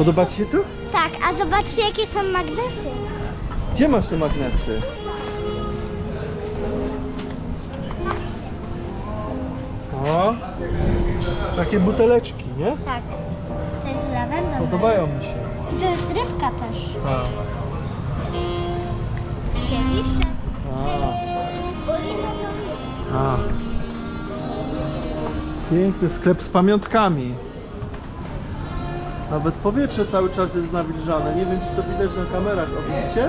Podoba Ci się to? Tak, a zobaczcie jakie są magnesy. Gdzie masz te magnesy? O, takie buteleczki, nie? Tak. To jest lawendą. Podobają mi się. I to jest rybka też. Tak. Kieliszek. A. A. Piękny sklep z pamiątkami. Nawet powietrze cały czas jest nawilżane. Nie wiem, czy to widać na kamerach. O, widzicie?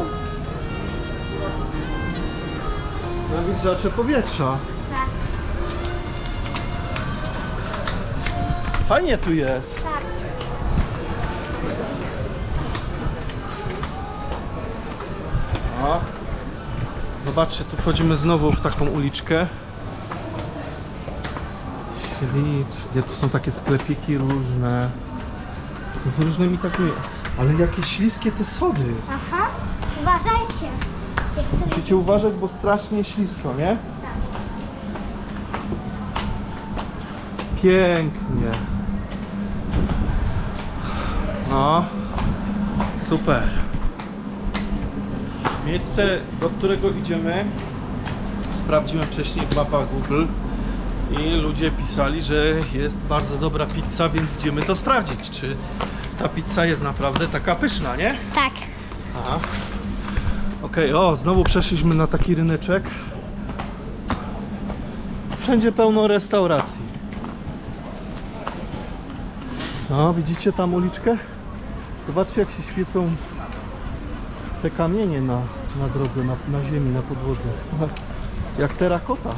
Nawilżacze powietrza. Tak, Fajnie tu jest. tak. O. Zobaczcie, tu wchodzimy znowu w taką uliczkę. Ślicznie, tu są takie sklepiki różne. Z różnymi takimi. Ale jakie śliskie te schody. Aha. Uważajcie. Musicie uważać, bo strasznie ślisko, nie? Pięknie. No, super. Miejsce, do którego idziemy, sprawdziłem wcześniej w mapach Google i ludzie pisali, że jest bardzo dobra pizza, więc idziemy to sprawdzić, czy ta pizza jest naprawdę taka pyszna, nie? Tak. Aha. Okej, o, znowu przeszliśmy na taki ryneczek. Wszędzie pełno restauracji. No, widzicie tam uliczkę? Zobaczcie, jak się świecą te kamienie na, na drodze, na, na ziemi, na podłodze. Jak terakota.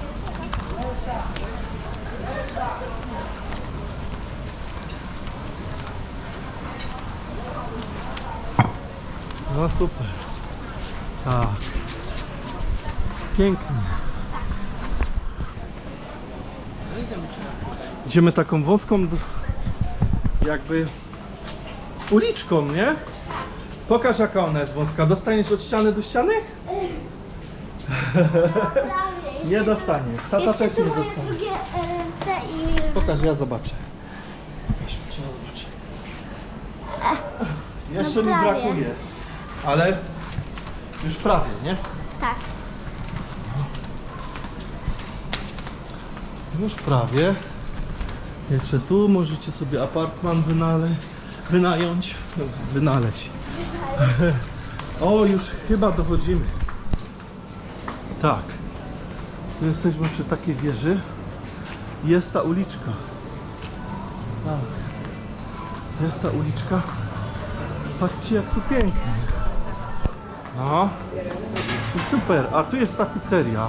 No super. Tak. Pięknie. Idziemy taką wąską jakby uliczką, nie? Pokaż jaka ona jest wąska. Dostaniesz od ściany do ściany? Nie dostaniesz. Tata Jeszcze też tu nie moje dostanie. drugie ręce i... Pokaż, ja zobaczę. Pokaż, ja zobaczę. Jeszcze no mi prawie. brakuje. Ale już prawie, nie? Tak. Już prawie. Jeszcze tu możecie sobie apartman wynale, wynająć. Wynaleźć. O, już chyba dochodzimy. Tak. Tu jesteśmy przy takiej wieży. Jest ta uliczka. Tak. Jest ta uliczka. Patrzcie jak tu pięknie. No. I super. A tu jest ta pizzeria.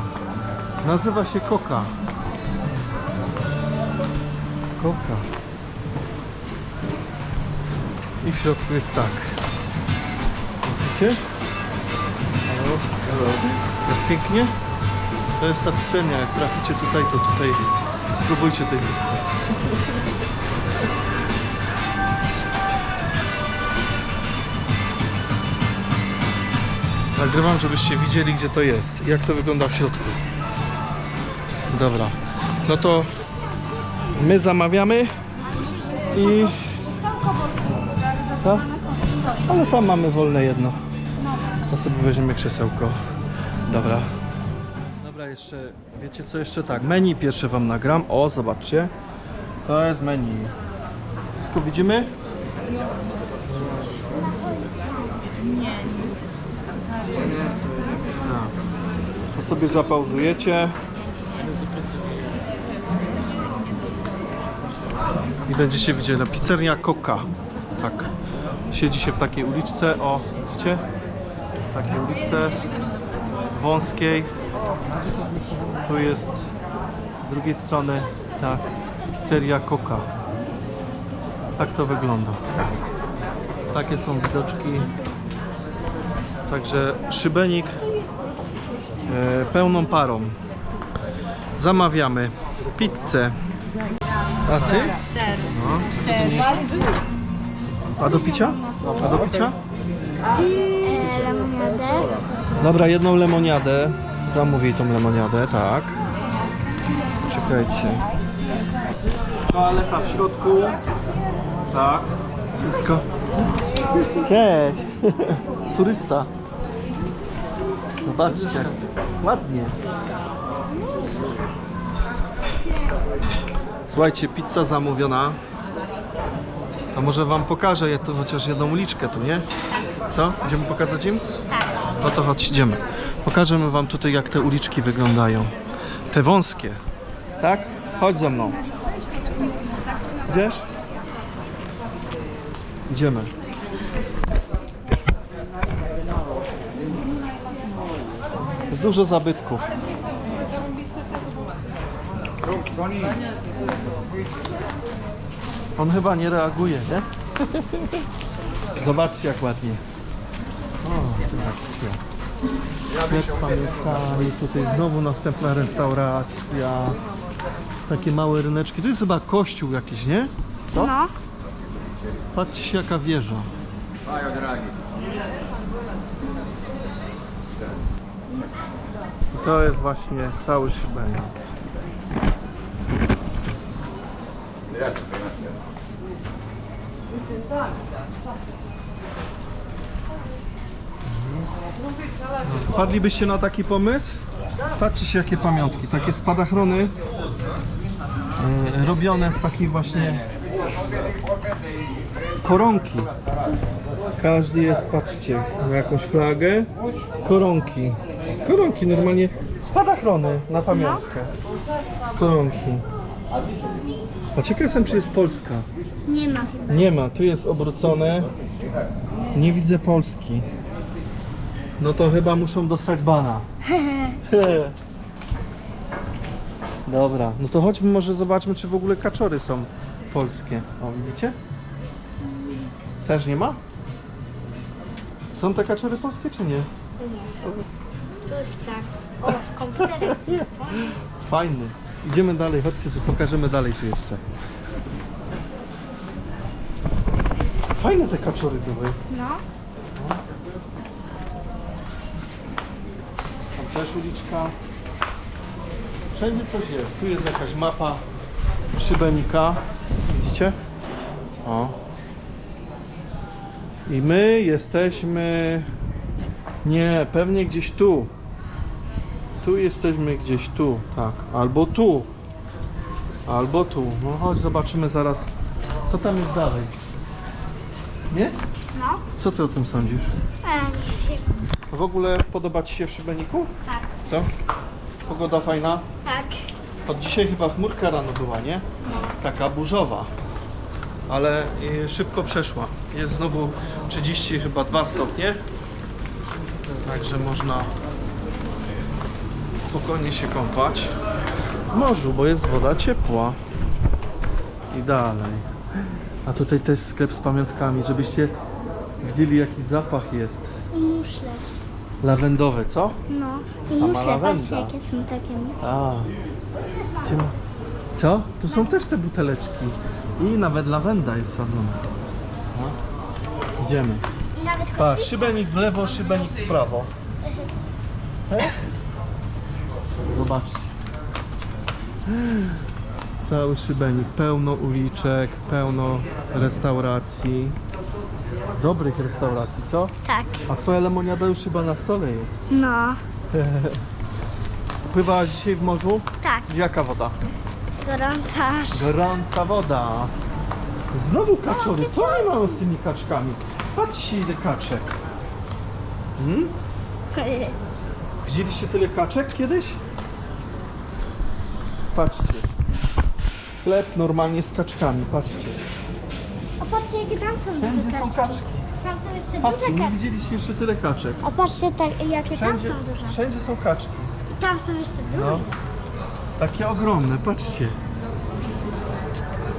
Nazywa się Koka. Koka. I w środku jest tak. Widzicie? Halo, halo. Jak pięknie? To jest ta pizzeria. Jak traficie tutaj, to tutaj spróbujcie tej pizzy. Nagrywam, żebyście widzieli, gdzie to jest. Jak to wygląda w środku. Dobra. No to my zamawiamy i... Tak? Ale tam mamy wolne jedno. To sobie weźmiemy krzesełko. Dobra. Dobra, jeszcze, wiecie co jeszcze tak, menu pierwsze wam nagram. O, zobaczcie. To jest menu. Wszystko widzimy? Tak. To sobie zapauzujecie. I będziecie widzieli, no, pizzeria Coca. Tak. Siedzi się w takiej uliczce, o, widzicie? W takiej uliczce wąskiej. Tu jest z drugiej strony ta pizzeria Coca. Tak to wygląda. Takie są widoczki. Także szybenik pełną parą. Zamawiamy pizzę. A ty? No. A do picia? A do picia? E, lemoniadę. Dobra, jedną lemoniadę. Zamówię tą lemoniadę, tak. Czekajcie. Toaleta w środku. Tak. Wszystko. Cześć! Turysta. Zobaczcie, ładnie. Słuchajcie, pizza zamówiona. A może wam pokażę je tu chociaż jedną uliczkę tu, nie? Co? Idziemy pokazać im? Tak. No to chodź, idziemy. Pokażemy wam tutaj jak te uliczki wyglądają. Te wąskie. Tak? Chodź ze mną. Idziesz? Idziemy. Dużo zabytków. On chyba nie reaguje, nie? Zobaczcie jak ładnie. O, z pamiątkami, tutaj znowu następna restauracja. Takie małe ryneczki. To jest chyba kościół jakiś, nie? Co? No. Patrzcie jaka wieża. I to jest właśnie cały szybenik. No, Wpadlibyście na taki pomysł? Patrzcie jakie pamiątki, takie spadachrony e, robione z takich właśnie koronki. Każdy jest, patrzcie, ma jakąś flagę, koronki. Z koronki normalnie, spadachrony na pamiątkę. Z koronki. A ciekaw jestem, czy jest Polska. Nie ma chyba. Nie ma, tu jest obrócone. Nie widzę Polski. No to chyba muszą dostać bana. Dobra, no to chodźmy może zobaczmy, czy w ogóle kaczory są polskie. O, widzicie? Też nie ma? Są te kaczory polskie, czy nie? Tu jest tak. O, z komputerem. Fajny. Idziemy dalej, chodźcie, sobie pokażemy dalej tu jeszcze. Fajne te kaczory były. No. Tam też uliczka. Wszędzie coś jest. Tu jest jakaś mapa szybenika. Widzicie? O. I my jesteśmy... Nie, pewnie gdzieś tu. Tu jesteśmy gdzieś tu, tak. Albo tu. Albo tu. No chodź, zobaczymy zaraz, co tam jest dalej. Nie? No. Co ty o tym sądzisz? E, nie wiem. W ogóle podoba Ci się w Szybeniku? Tak. Co? Pogoda fajna? Tak. Od dzisiaj chyba chmurka rano była, nie? Taka burzowa. Ale y, szybko przeszła. Jest znowu 30 chyba 2 stopnie. Także można spokojnie się kąpać w morzu, bo jest woda ciepła. I dalej. A tutaj też sklep z pamiątkami, żebyście widzieli jaki zapach jest. I muszle. Lawendowy, co? No. I Sama muszle, lawenda. patrzcie jakie są takie. A. Gdzie ma- Co? Tu są też te buteleczki. I nawet lawenda jest sadzona. No. Idziemy. I nawet Pa, kotwica. szybenik w lewo, szybenik w prawo. He? Zobaczcie. Cały szybenik, pełno uliczek, pełno restauracji. Dobrych restauracji, co? Tak. A twoja lemoniada już chyba na stole jest. No. Pływałaś dzisiaj w morzu? Tak. Jaka woda? Gorąca aż. Gorąca woda. Znowu kaczory. Co oni mają z tymi kaczkami? Patrzcie ile kaczek. Hmm? Widzieliście tyle kaczek kiedyś? Patrzcie. Sklep normalnie z kaczkami, patrzcie. A patrzcie jakie tam są Wszędzie duże są kaczki. kaczki. Tam są jeszcze Patrzcie, duże nie kaczki. widzieliście jeszcze tyle kaczek. A patrzcie tak, jakie tam Wszędzie, są duże. wszędzie są kaczki. I tam są jeszcze duże. No. Takie ogromne, patrzcie.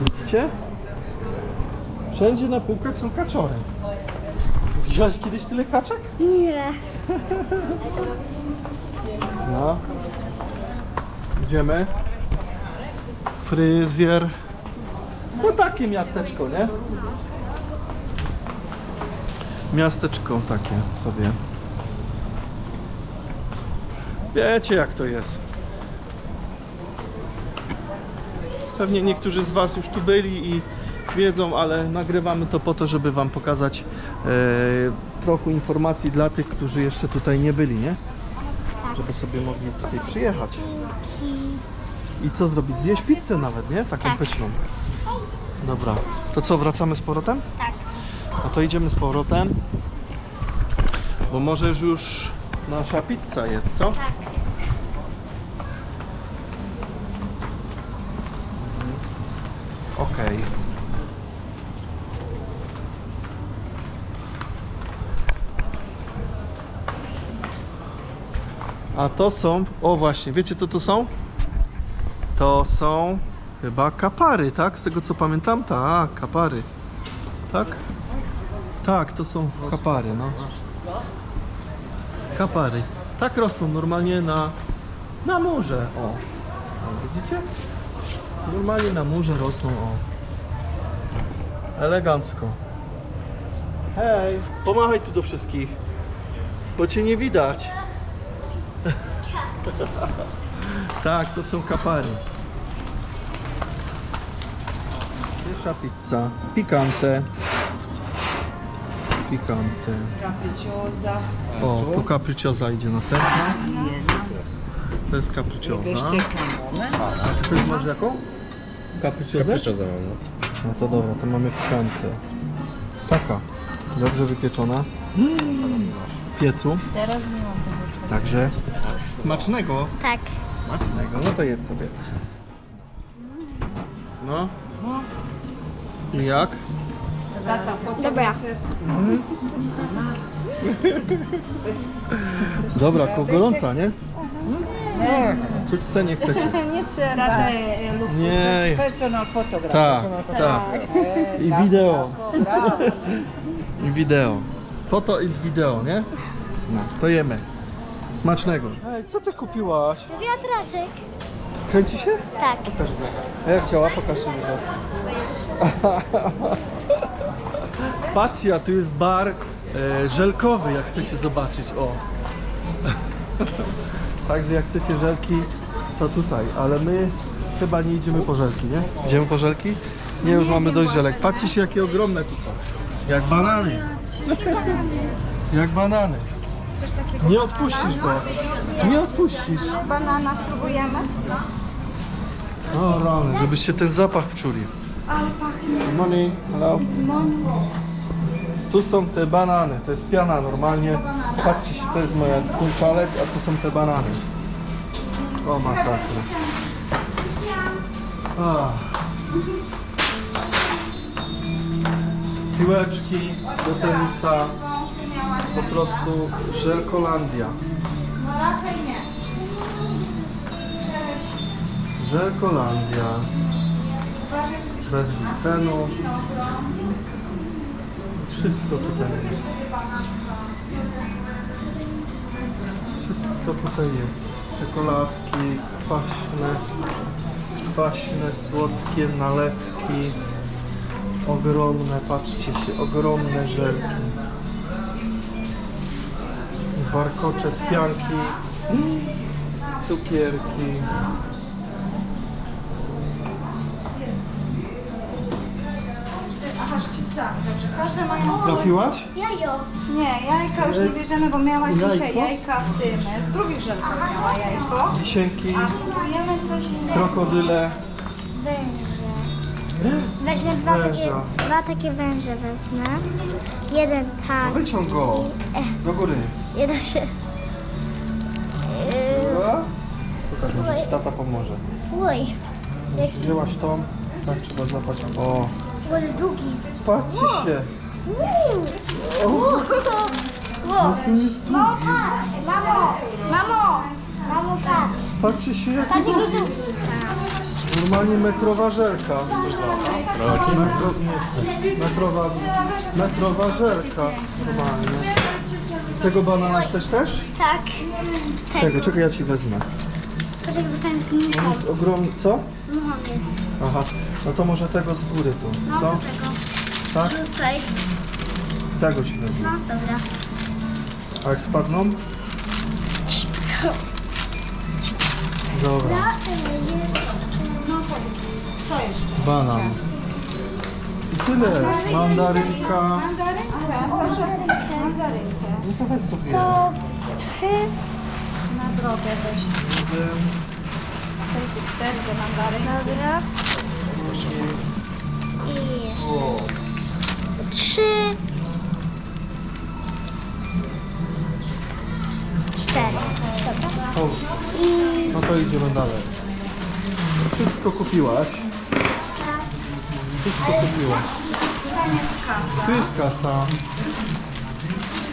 Widzicie? Wszędzie na półkach są kaczory. Widziałaś kiedyś tyle kaczek? Nie. No. Idziemy. Fryzjer. No takie miasteczko, nie? Miasteczko takie sobie. Wiecie jak to jest. Pewnie niektórzy z Was już tu byli i wiedzą, ale nagrywamy to po to, żeby Wam pokazać e, trochę informacji dla tych, którzy jeszcze tutaj nie byli, nie? Żeby sobie mogli tutaj przyjechać. I co zrobić? Zjeść pizzę nawet, nie? Taką Tak. pyszną. Dobra, to co, wracamy z powrotem? Tak. No to idziemy z powrotem. Bo możesz już nasza pizza jest, co? Tak. Okej. A to są, o właśnie, wiecie co to są? To są chyba kapary, tak? Z tego co pamiętam? Tak, kapary. Tak? Tak, to są kapary, no. Kapary. Tak rosną normalnie na, na murze. O. o widzicie? Normalnie na murze rosną, o. Elegancko. Hej, pomachaj tu do wszystkich, bo cię nie widać. Tak, to są kapary. Pierwsza pizza, pikante. Pikante. Capricciosa, O, tu capricciosa idzie następna. To jest capricciosa. A ty też masz jaką? Capricciosa? Capricciosa mam, no. No to dobra, to mamy pikantę. Taka, dobrze wypieczona. W piecu. Teraz nie mam tego Także smacznego. Tak. Smacznego, no to jedz sobie. No. I jak? Dobra. Dobra, ko- gorąca, nie? Nie, Wkrótce nie chcecie. nie trzeba. Tata è look, Nie. personal photograph. Tak, tak. I wideo. I wideo. Foto i wideo, nie? No, to jemy. Smacznego. Ej, co ty kupiłaś? Wiatraszek. Kręci się? Tak. Pokaż mi. A jak chciała? Pokaż mi go. Patrzcie, a tu jest bar e, żelkowy, jak chcecie zobaczyć. O. Także jak chcecie żelki, to tutaj. Ale my chyba nie idziemy po żelki, nie? Idziemy po żelki? Nie, już mamy dość żelek. Patrzcie się, jakie ogromne tu są. Jak banany. Jak banany. Nie odpuścisz go. Nie odpuścisz. Banana spróbujemy? O rany, żebyście ten zapach czuli. Morning, hello. Tu są te banany, to jest piana normalnie. Patrzcie się, to jest moja mój palec, a tu są te banany. O masakra. Ah. Piłeczki do tenisa, po prostu żelkolandia. No raczej nie. Żelkolandia. Bez glutenu. Wszystko tutaj jest. Wszystko tutaj jest. Czekoladki, kwaśne, kwaśne, słodkie nalewki. Ogromne, patrzcie się, ogromne żelki. Warkocze z pianki, cukierki. Aha, szczypca. Dobrze, każde mają... Trafiłaś? Jajo. Nie, jajka już nie bierzemy, bo miałaś Jajko? dzisiaj jajka w tym, w drugich żelkach miała jajko. Wisienki, A próbujemy coś innego. krokodyle. Węże. Weźmę dwa takie, Węża. dwa takie węże wezmę. Jeden tak. Wyciąg go do góry. Jeden się. Yy, Dobra? Pokaż, może ci tata pomoże. Oj. Jaki Wzięłaś tą, tak trzeba złapać. O, oj, długi. patrzcie się. Uuu. Wow. Mamo, patrz. Mamo. Mamo. Mamo, patrz. Patrzcie się jaki Patrz, jaki długi. Normalnie metrowa żelka. Metro, nie. Metrowa, metrowa żelka. Normalnie. Tego banana chcesz też? Tak. Tak. Tego, czekaj ja ci wezmę. Poczekaj, bo tam jest On jest ogromny, co? Mucha jest. Aha, no to może tego z góry tu, No, co? tego. Tak? Rzucaj. Tego ci wezmę. No, dobra. A jak spadną? Dobra. No, Co jeszcze? Banan. tyle. Mandarynka. Mandarynkę, proszę. Mandarynkę. No to weź sobie. To trzy. Na drogę weź. To jest cztery te mandarynki. Dobra. I jeszcze O, trzy. Cztery. Dobra. I no to idziemy dalej. Wszystko kupiłaś. Wszystko kupiłaś. Tam jest kasa. Tu jest kasa.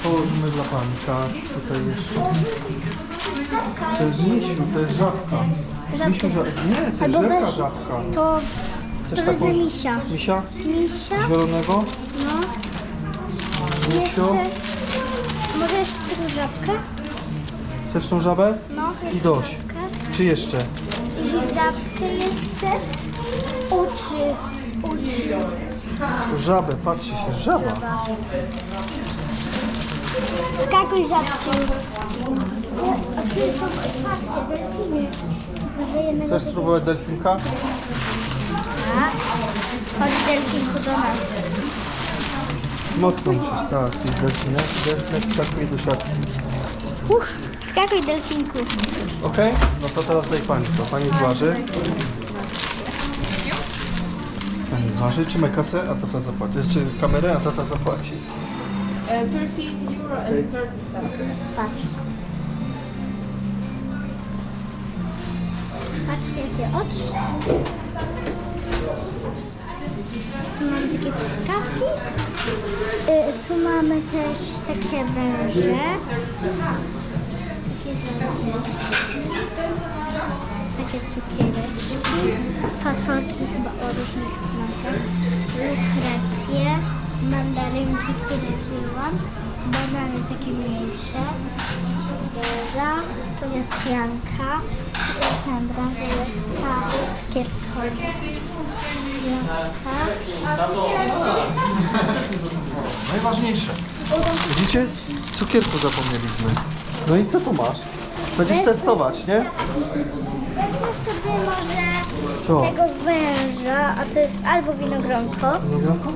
Położymy dla pani kas. Tutaj jeszcze. To jest misiu, to jest żabka. Misiu, ża... Nie, to jest Albo weź- żabka. to, Chcesz to wezmę taką- misia. Misia? Misia. Zielonego? No. Misio? Jeszcze, może jeszcze tylko żabkę? Chcesz tą żabę? No, I dość. żabkę. Czy jeszcze? I żabkę jeszcze. Uczy. Uczy. To żabę, patrzcie się, żaba. Skakuj jednego Chcesz spróbować delfinka? Tak. Chodź delfinku do nas. Mocno musisz, tak, jest delfinek. Delfinek skakuje do siatki. Uch, skakuj delfinku. Okej? No to teraz daj pani to. Pani zważy. Pani zważy, trzymaj kasę, a tata zapłaci. Jeszcze kamerę, a tata zapłaci. Uh, 13 euro and 30 cents. Patrz. Patrzcie jakie oczy. Tu mamy takie truskawki. Y, tu mamy też takie węże. Takie węże. Takie cukiereczki. Fasolki chyba o różnych smakach. Lukrecje. Mandarynki, które wzięłam. Banany takie mniejsze. Dobra. Tu jest pianka. Tam bransoletka. Cukierkowa. Najważniejsze. Widzicie? Cukierku zapomnieliśmy. No i co tu masz? Będziesz testować, nie? Wezmę sobie może Co? tego węża, a to jest albo winogronko. Winogronko?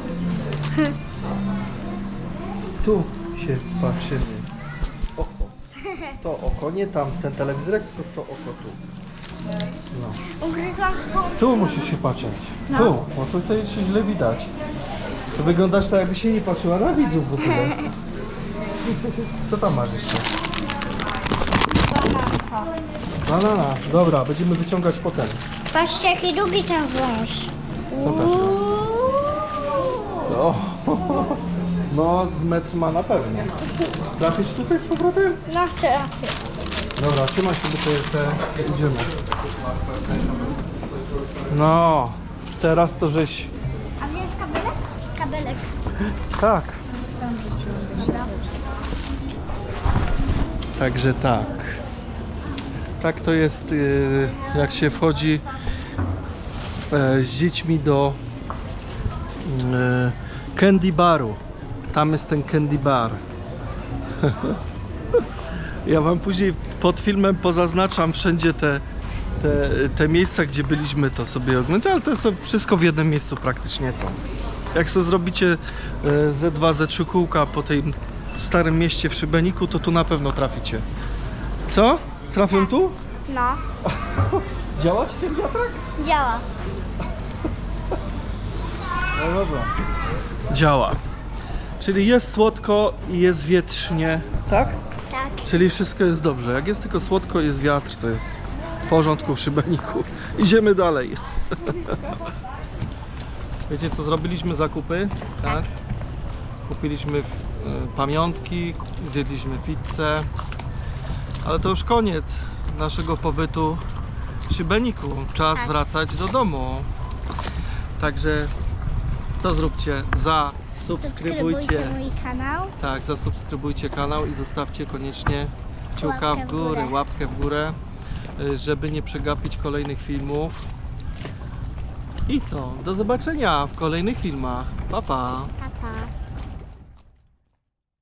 Tu się patrzymy. Oko. To oko, nie tam ten telewizorek, tylko to oko tu. No. Ugryzłam w Tu musisz się patrzeć. Tu, bo tutaj się źle widać. To wyglądasz tak, jakby się nie patrzyła na widzów w ogóle. Co tam masz jeszcze? Banana. Dobra, będziemy wyciągać potem. Patrzcie jaki długi ten wąż. Pokaż go. O, no z metr ma na pewno. Trafisz tutaj z powrotem? No trafię. Dobra, trzymaj sobie to jeszcze. Idziemy. No, teraz to żeś... A wziąłeś kabelek? Kabelek. Tak. Także tak. Tak to jest, yy, jak się wchodzi e, z dziećmi do yy, candy baru. Tam jest ten candy bar. Ja wam później pod filmem pozaznaczam wszędzie te, te, te miejsca, gdzie byliśmy, to sobie oglądać, ale to jest wszystko w jednym miejscu praktycznie to. Jak sobie zrobicie e, ze dwa, ze trzy kółka po tym starym mieście w Szybeniku, to tu na pewno traficie. Co? Trafią tu? No. Działa ci ten wiatrak? Działa. No dobra. Działa. Czyli jest słodko i jest wietrznie, tak? Tak. Czyli wszystko jest dobrze. Jak jest tylko słodko, jest wiatr, to jest w porządku w szybeniku. Idziemy dalej. Wiecie co, zrobiliśmy zakupy, tak? Kupiliśmy e, pamiątki, zjedliśmy pizzę, ale to już koniec naszego pobytu w Szybeniku. Czas Tak. wracać do domu. Także co zróbcie? Za Subskrybujcie mój kanał. tak, zasubskrybujcie kanał i zostawcie koniecznie kciuka Łapkę w w górę, górę. łapkę w górę, y, żeby nie przegapić kolejnych filmów. I co? Do zobaczenia w kolejnych filmach. Pa pa! Pa.